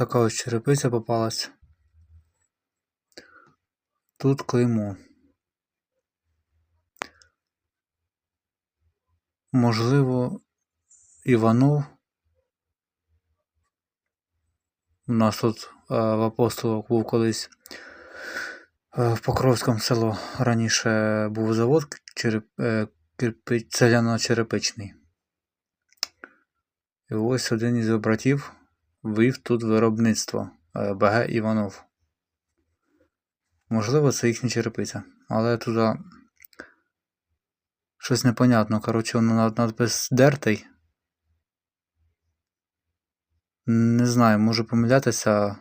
така ось черепиця попалась. Тут клеймо. Можливо, Іванов. У нас тут е, в апостолах був колись е, в Покровському село раніше був завод череп, е, кирпи- цегляно-черепичний. І ось один із братів вив тут виробництво е, БГ Іванов. Можливо, це їхня черепиця. Але тут щось непонятно. Коротше, воно над- надпис дертий. Не знаю, можу помилятися.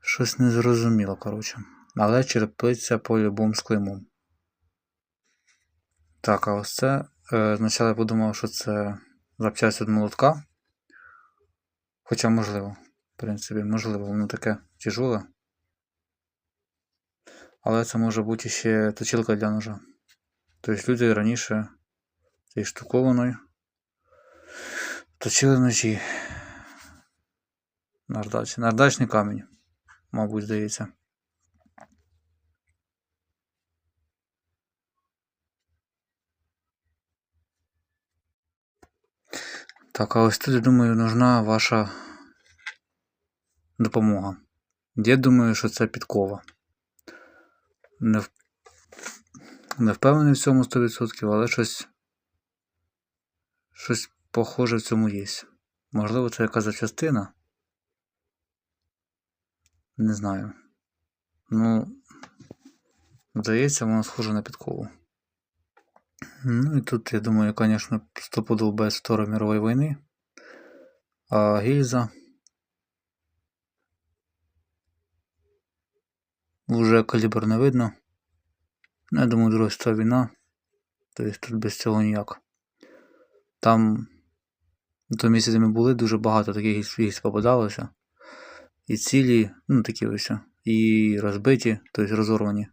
Щось незрозуміло, коротше. Але черепиця по-любому з клеймом. Так, а ось це. Е, спочатку я подумав, що це запчасть від молотка. Хоча можливо. В принципі, можливо, воно таке тяжеле. Але це може бути ще точилка для ножа. Тобто люди раніше цією штукованою точили ножі. Нардач. Нардачний камінь, мабуть, здається. Так, а ось тут, думаю, нужна ваша допомога. Я думаю, що це підкова. Не, в... не впевнений в цьому 100%, але щось. Щось похоже в цьому є. Можливо, це якась запчастина. Не знаю. Ну, здається, воно схоже на підкову. Ну і тут, я думаю, звісно, стопудов без Второї мирової війни. А гільза. Уже калібр не видно. Ну, я думаю, Друга світова війна. Тобто тут без цього ніяк. Там місці, де ми були, дуже багато таких гільз попадалося. І цілі, ну такі ось, і розбиті, тобто розорвані.